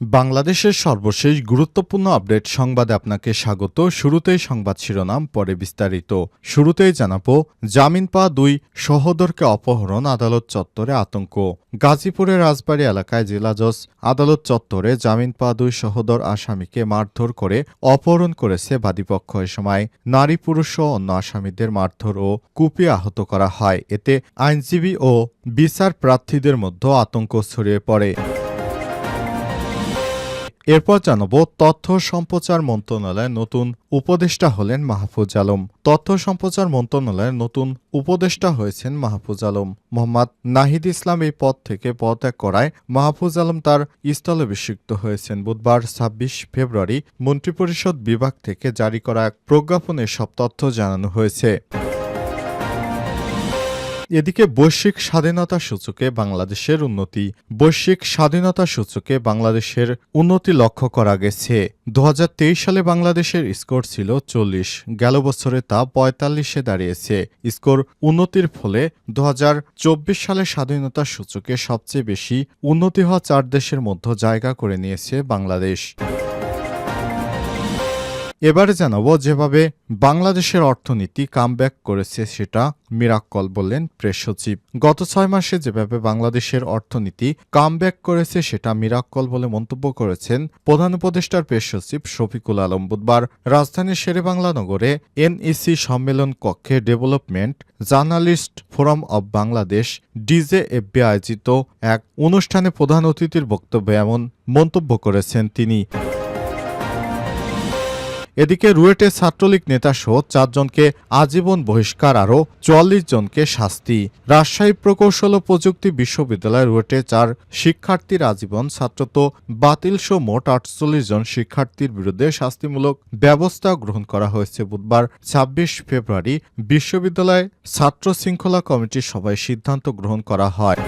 বাংলাদেশের সর্বশেষ গুরুত্বপূর্ণ আপডেট সংবাদে আপনাকে স্বাগত। শুরুতেই সংবাদ শিরোনাম, পরে বিস্তারিত। শুরুতেই জানাব, জামিন পাওয়া দুই, সহোদরকে অপহরণ, আদালত চত্বরে আতঙ্ক। গাজীপুরের রাজবাড়ী এলাকায় জেলা জজ আদালত চত্বরে জামিন পাওয়া দুই, সহোদর আসামিকে মারধর করে অপহরণ করেছে বাদীপক্ষ। এ সময় নারী, পুরুষ সহ অন্য আসামিদের মারধর ও কুপিয়ে আহত করা হয়। এতে আইনজীবী ও বিচার প্রার্থীদের মধ্যে আতঙ্ক ছড়িয়ে পড়ে। এরপর জানাব তথ্য সম্প্রচার মন্ত্রণালয়ের নতুন উপদেষ্টা হলেন মাহফুজ আলম। তথ্য সম্প্রচার মন্ত্রণালয়ের নতুন উপদেষ্টা হয়েছেন মাহফুজ আলম। মোহাম্মদ নাহিদ ইসলাম এই পদ থেকে পদত্যাগ করায় মাহফুজ আলম তার স্থলাভিষিক্ত হয়েছেন। বুধবার ছাব্বিশ ফেব্রুয়ারি মন্ত্রিপরিষদ বিভাগ থেকে জারি করা এক প্রজ্ঞাপনে সব তথ্য জানানো হয়েছে। এদিকে বৈশ্বিক স্বাধীনতা সূচকে বাংলাদেশের উন্নতি, বৈশ্বিক স্বাধীনতা সূচকে বাংলাদেশের উন্নতি লক্ষ্য করা গেছে। দু হাজার তেইশ সালে বাংলাদেশের স্কোর ছিল চল্লিশ, গেল বছরে তা পঁয়তাল্লিশে দাঁড়িয়েছে। স্কোর উন্নতির ফলে দু হাজার চব্বিশ সালে স্বাধীনতা সূচকে সবচেয়ে বেশি উন্নতি হওয়া চার দেশের মধ্যে জায়গা করে নিয়েছে বাংলাদেশ। এবারে জানাব যেভাবে বাংলাদেশের অর্থনীতি কামব্যাক করেছে সেটা মিরাক্কল বললেন প্রেস সচিব। গত ছয় মাসে যেভাবে বাংলাদেশের অর্থনীতি কামব্যাক করেছে সেটা মিরাক্কল বলে মন্তব্য করেছেন প্রধান উপদেষ্টার প্রেস সচিব শফিকুল আলম। বুধবার রাজধানীর শেরেবাংলা নগরে এনইসি সম্মেলন কক্ষে development journalist forum of Bangladesh, DJ DJFB আয়োজিত এক অনুষ্ঠানে প্রধান অতিথির বক্তব্যে এমন মন্তব্য করেছেন তিনি। এদিকে রুয়েটে ছাত্রলীগ নেতা নেতাসহ চারজনকে আজীবন বহিষ্কার আরও চুয়াল্লিশ জনকে শাস্তি। রাজশাহী প্রকৌশল ও প্রযুক্তি বিশ্ববিদ্যালয় রুয়েটে চার শিক্ষার্থীর আজীবন ছাত্রত বাতিলসহ মোট আটচল্লিশ জন শিক্ষার্থীর বিরুদ্ধে শাস্তিমূলক ব্যবস্থা গ্রহণ করা হয়েছে বুধবার, ছাব্বিশ ফেব্রুয়ারি। বিশ্ববিদ্যালয় ছাত্র শৃঙ্খলা কমিটির সভায় সিদ্ধান্ত গ্রহণ করা হয়।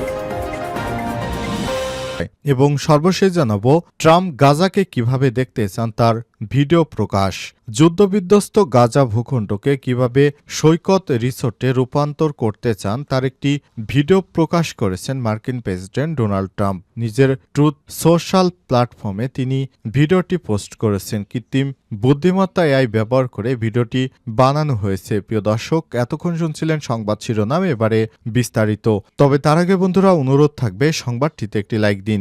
এবং সর্বশেষ জানাব, ট্রাম্প গাজাকে কীভাবে দেখতে চান তার ভিডিও প্রকাশ। যুদ্ধবিধ্বস্ত গাজা ভূখণ্ডকে কীভাবে সৈকত রিসোর্টে রূপান্তর করতে চান তার একটি ভিডিও প্রকাশ করেছেন মার্কিন প্রেসিডেন্ট ডোনাল্ড ট্রাম্প। নিজের ট্রুথ সোশ্যাল প্ল্যাটফর্মে তিনি ভিডিওটি পোস্ট করেছেন। কৃত্রিম বুদ্ধিমত্তা এআই ব্যবহার করে ভিডিওটি বানানো হয়েছে। প্রিয় দর্শক, এতক্ষণ শুনছিলেন সংবাদ শিরোনাম, এবারে বিস্তারিত। তবে তার আগে বন্ধুরা, অনুরোধ থাকবে, সংবাদটিতে একটি লাইক দিন।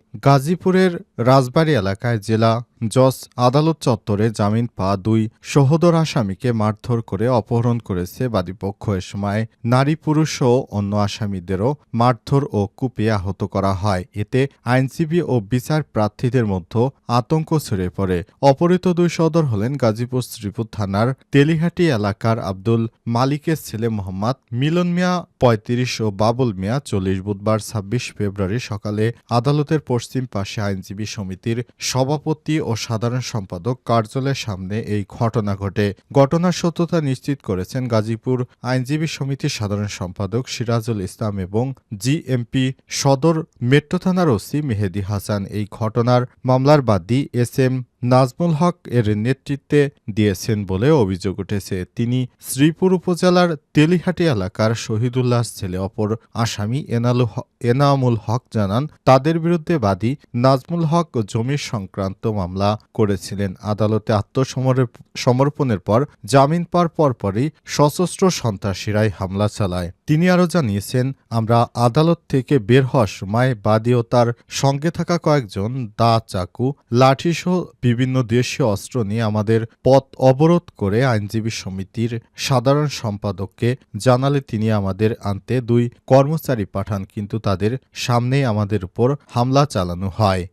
গাজীপুরের রাজবাড়ী এলাকায় জেলা জজ আদালত চত্বরে জামিন পা দুই সহোদর আসামিকে মারধর করে অপহরণ করেছে বাদীপক্ষ। এ সময় নারী পুরুষ ও অন্য আসামিদেরও মারধর ও কুপিয়ে আহত করা হয়। এতে আইনজীবী ও বিচার প্রার্থীদের মধ্যে আতঙ্ক ছড়িয়ে পড়ে। অপহৃত দুই সহোদর হলেন গাজীপুর শ্রীপুর থানার তেলিহাটি এলাকার আব্দুল মালিকের ছেলে মোহাম্মদ মিলন মিয়া, পঁয়ত্রিশ ও বাবুল মিয়া চল্লিশ বুধবার ছাব্বিশ ফেব্রুয়ারি সকালে আদালতের পশ্চিম পাশে আইনজীবী সমিতির সভাপতি ও সাধারণ সম্পাদক কার্যালয়ের সামনে এই ঘটনা ঘটে। ঘটনার সত্যতা নিশ্চিত করেছেন গাজীপুর আইনজীবী সমিতির সাধারণ সম্পাদক সিরাজুল ইসলাম এবং জিএমপি সদর মেট্রো থানার ওসি মেহেদি হাসান। এই ঘটনার মামলার বাদী এস এম নাজমুল হক এর নেতৃত্বে দিয়েছেন বলে অভিযোগ উঠেছে। তিনি শ্রীপুর উপজেলার তেলিহাটি এলাকার শহীদুল্লাহ ছেলে অপর আসামি এনালু এনামুল হক জানান, তাদের বিরুদ্ধে বাদী নাজমুল হক জমি সংক্রান্ত মামলা করেছিলেন। আদালতে আত্মসমর্পণের পর জামিন পাওয়ার পরপরই সশস্ত্র সন্ত্রাসীরাই হামলা চালায়। তিনি আরও জানিয়েছেন, আমরা আদালত থেকে বের হওয়ার সময় বাদী ও তার সঙ্গে থাকা কয়েকজন দা চাকু, লাঠিসহ বিভিন্ন দেশীয় অস্ত্র নিয়ে আমাদের পথ অবরোধ করে আইনজীবী সমিতির সাধারণ সম্পাদককে জানালে তিনি আমাদের আনতে দুই কর্মচারী পাঠান, কিন্তু তাদের সামনেই আমাদের উপর হামলা চালানো হয়।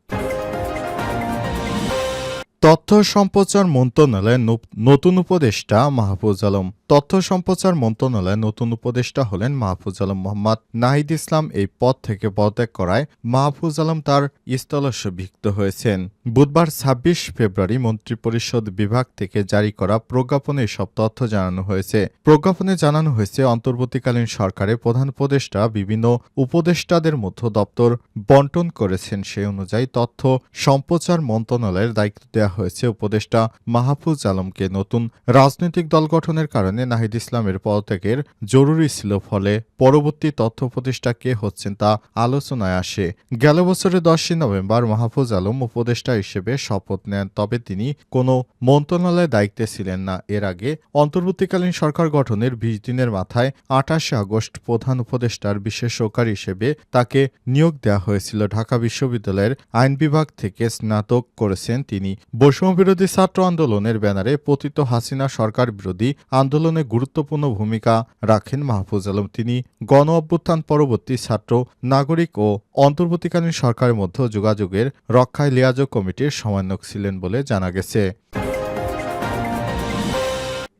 তথ্য সম্প্রচার মন্ত্রণালয়ের নতুন উপদেষ্টা মাহফুজ আলম তথ্য সম্প্রচার মন্ত্রণালয়ের নতুন উপদেষ্টা হলেন মাহফুজ আলম মোহাম্মদ নাহিদ ইসলাম এই পদ থেকে পদত্যাগ করায় মাহফুজ আলম তার স্থলস্যভিক্ত হয়েছেন। বুধবার ছাব্বিশ ফেব্রুয়ারি মন্ত্রিপরিষদ বিভাগ থেকে জারি করা প্রজ্ঞাপনে সব তথ্য জানানো হয়েছে। প্রজ্ঞাপনে জানানো হয়েছে, অন্তর্বর্তীকালীন সরকারের প্রধান উপদেষ্টা, বিভিন্ন উপদেষ্টাদের মধ্য দপ্তর বন্টন করেছেন। সেই অনুযায়ী তথ্য সম্প্রচার মন্ত্রণালয়ের দায়িত্ব দেওয়া হয়েছে। উপদেষ্টা মাহফুজ আলমকে নতুন রাজনৈতিক দল গঠনের কারণে নাহিদ ইসলামের পদত্যাগের জরুরি ছিল ফলে পরবর্তী তথ্য উপদেষ্টা কে হচ্ছেন তা আলোচনায় আসে। গেল বছরের দশই নভেম্বর মাহফুজ আলম উপদেষ্টা হিসেবে শপথ নেন, তবে তিনি কোনো মন্ত্রণালয়ের দায়িত্বে ছিলেন না। এর আগে অন্তর্বর্তীকালীন সরকার গঠনের বিশ দিনের মাথায় আঠাশে আগস্ট প্রধান উপদেষ্টার বিশেষ সহকারী হিসেবে তাকে নিয়োগ দেওয়া হয়েছিল। ঢাকা বিশ্ববিদ্যালয়ের আইন বিভাগ থেকে স্নাতক করেছেন তিনি। বৈষম্যবিরোধী ছাত্র আন্দোলনের ব্যানারে পতিত হাসিনা সরকার বিরোধী আন্দোলনে গুরুত্বপূর্ণ ভূমিকা রাখেন মাহফুজ আলম। তিনি গণ অভ্যুত্থান পরবর্তী ছাত্র, নাগরিক ও অন্তর্বর্তীকালীন সরকারের মধ্যে যোগাযোগের রক্ষায় লিয়াজো কমিটির সমন্বয়ক ছিলেন বলে জানা গেছে।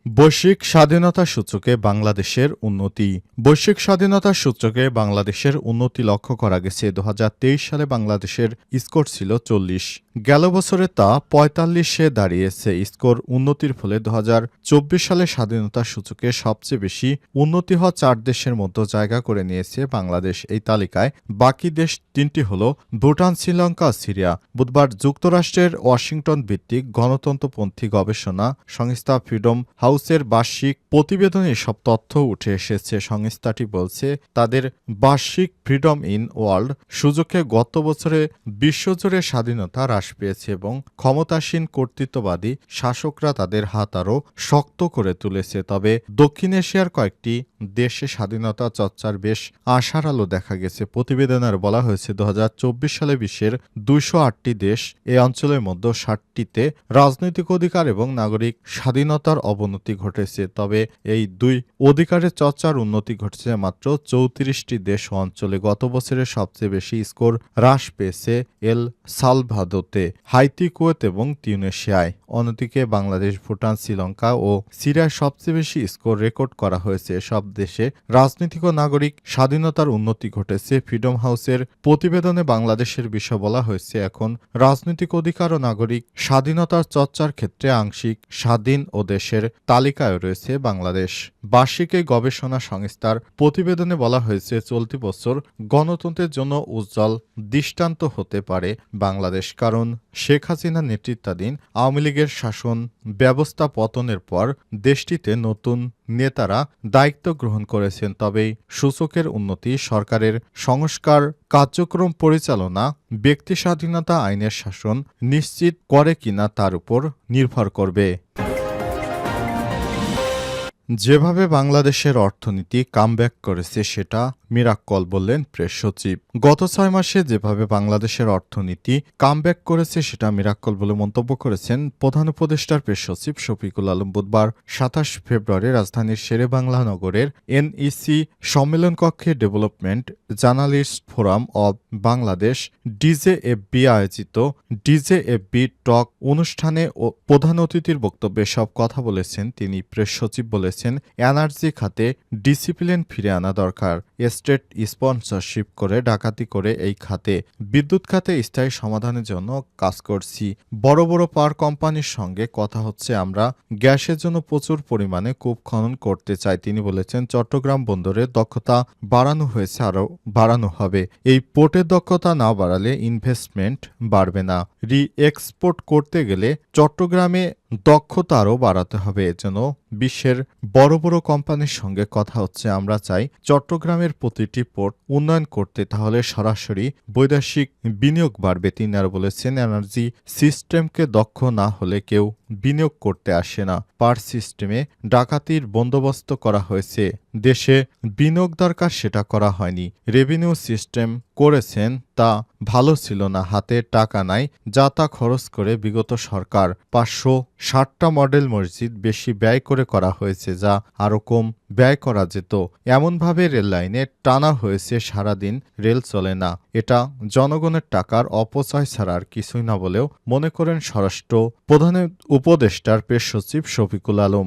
বৈশ্বিক স্বাধীনতা সূচকে বাংলাদেশের উন্নতি। বৈশ্বিক স্বাধীনতা সূচকে বাংলাদেশের উন্নতি লক্ষ্য করা গেছে। দু হাজার তেইশ সালে বাংলাদেশের স্কোর ছিল চল্লিশ। গেল বছরে তা পঁয়তাল্লিশে দাঁড়িয়েছে। স্কোর উন্নতির ফলে দু হাজার চব্বিশ সালে স্বাধীনতা সূচকে সবচেয়ে বেশি উন্নতি হওয়া চার দেশের মধ্যে জায়গা করে নিয়েছে বাংলাদেশ। এই তালিকায় বাকি দেশ তিনটি হল ভুটান, শ্রীলঙ্কা, সিরিয়া। বুধবার যুক্তরাষ্ট্রের ওয়াশিংটন ভিত্তিক গণতন্ত্রপন্থী গবেষণা সংস্থা ফ্রিডম হাউসের বার্ষিক প্রতিবেদনে সব তথ্য উঠে এসেছে। সংস্থাটি বলছে, তাদের বার্ষিক ফ্রিডম ইন ওয়ার্ল্ড সুযোগে গত বছরে বিশ্বজুড়ে স্বাধীনতা হ্রাস পেয়েছে এবং ক্ষমতাসীন কর্তৃত্ববাদী শাসকরা তাদের হাত আরও শক্ত করে তুলেছে। তবে দক্ষিণ এশিয়ার কয়েকটি দেশে স্বাধীনতা চর্চার বেশ আশার আলো দেখা গেছে। প্রতিবেদনের বলা হয়েছে দু হাজার চব্বিশ সালে বিশ্বের দুইশো আটটি দেশ এ অঞ্চলের মধ্যে ষাটটিতে রাজনৈতিক অধিকার এবং নাগরিক স্বাধীনতার অবনতি ঘটেছে। তবে এই দুই অধিকারের চর্চার উন্নতি ঘটেছে মাত্র চৌত্রিশটি দেশ অঞ্চলে। গত বছরের সবচেয়ে বেশি স্কোর হ্রাস পেয়েছে এল সালভাদোতে, হাইতি, কুয়েত এবং তিউনেশিয়ায়। অন্যদিকে বাংলাদেশ, ভুটান, শ্রীলঙ্কা ও সিরিয়ায় সবচেয়ে বেশি স্কোর রেকর্ড করা হয়েছে। সব দেশে রাজনৈতিক ও নাগরিক স্বাধীনতার উন্নতি ঘটেছে। ফ্রিডম হাউসের প্রতিবেদনে বাংলাদেশের বিষয় বলা হয়েছে, এখন রাজনৈতিক অধিকার ও নাগরিক স্বাধীনতার চর্চার ক্ষেত্রে আংশিক স্বাধীন ও দেশের তালিকায় রয়েছে বাংলাদেশ। বার্ষিক এই গবেষণা সংস্থার প্রতিবেদনে বলা হয়েছে, চলতি বছর গণতন্ত্রের জন্য উজ্জ্বল দৃষ্টান্ত হতে পারে বাংলাদেশ, কারণ শেখ হাসিনা নেতৃত্বাধীন আওয়ামী লীগের শাসন ব্যবস্থা পতনের পর দেশটিতে নতুন নেতারা দায়িত্ব গ্রহণ করেছেন। তবেই সূচকের উন্নতি সরকারের সংস্কার কার্যক্রম পরিচালনা ব্যক্তি স্বাধীনতা আইনের শাসন নিশ্চিত করে কিনা তার উপর নির্ভর করবে। যেভাবে বাংলাদেশের অর্থনীতি কামব্যাক করেছে সেটা মিরাক্কল বললেন প্রেস সচিব। গত ছয় মাসে যেভাবে বাংলাদেশের অর্থনীতি কামব্যাক করেছে সেটা মিরাক্কল বলে মন্তব্য করেছেন প্রধান উপদেষ্টার প্রেস সচিব শফিকুল আলম বুধবার। সাতাশ ফেব্রুয়ারি রাজধানীর শেরে বাংলা নগরের এনইসি সম্মেলন কক্ষে development journalist forum of Bangladesh DJFB আয়োজিত ডিজেএফবি টক অনুষ্ঠানে প্রধান অতিথির বক্তব্যে সব কথা বলেছেন তিনি। প্রেস সচিব বলেছেন এনার্জি খাতে ডিসিপ্লিন ফিরে আনা দরকার। স্টেট স্পন্সরশিপ করে ডাকাতি করে এই খাতে বিদ্যুৎ খাতে স্থায়ী সমাধানের জন্য কাজ করছি। বড় বড় পাওয়ার কোম্পানির সঙ্গে কথা হচ্ছে আমরা গ্যাসের জন্য প্রচুর পরিমাণে কূপ খনন করতে চাই, তিনি বলেছেন। চট্টগ্রাম বন্দরের দক্ষতা বাড়ানো হয়েছে, আরও বাড়ানো হবে। এই পোর্টের দক্ষতা না বাড়ালে ইনভেস্টমেন্ট বাড়বে না। রি এক্সপোর্ট করতে গেলে চট্টগ্রামে দক্ষতা আরও বাড়াতে হবে। এজন্য বিশ্বের বড় বড় কোম্পানির সঙ্গে কথা হচ্ছে, আমরা চাই চট্টগ্রামের প্রতিটি পোর্ট উন্নয়ন করতে। তাহলে সরাসরি বৈদেশিক বিনিয়োগ বাড়বে, তিনি আর বলেছেন। এনার্জি সিস্টেমকে দক্ষ না হলে কেউ বিনিয়োগ করতে আসে না। পার সিস্টেমে ডাকাতির বন্দোবস্ত করা হয়েছে। দেশে বিনিয়োগ দরকার, সেটা করা হয়নি। রেভিনিউ সিস্টেম করেছেন তা ভালো ছিল না, হাতে টাকা নাই, যা তা খরচ করে বিগত সরকার। পাঁচশো ষাটটা মডেল মসজিদ বেশি ব্যয় করে করা হয়েছে, যা আরও কম ব্যয় করা যেত। এমনভাবে রেল লাইনে টানা হয়েছে সারাদিন রেল চলে না। এটা জনগণের টাকার অপচয় ছাড়া আর কিছুই না বলেও মনে করেন স্বরাষ্ট্র প্রধানের উপদেষ্টার পেশ সচিব শফিকুল আলম।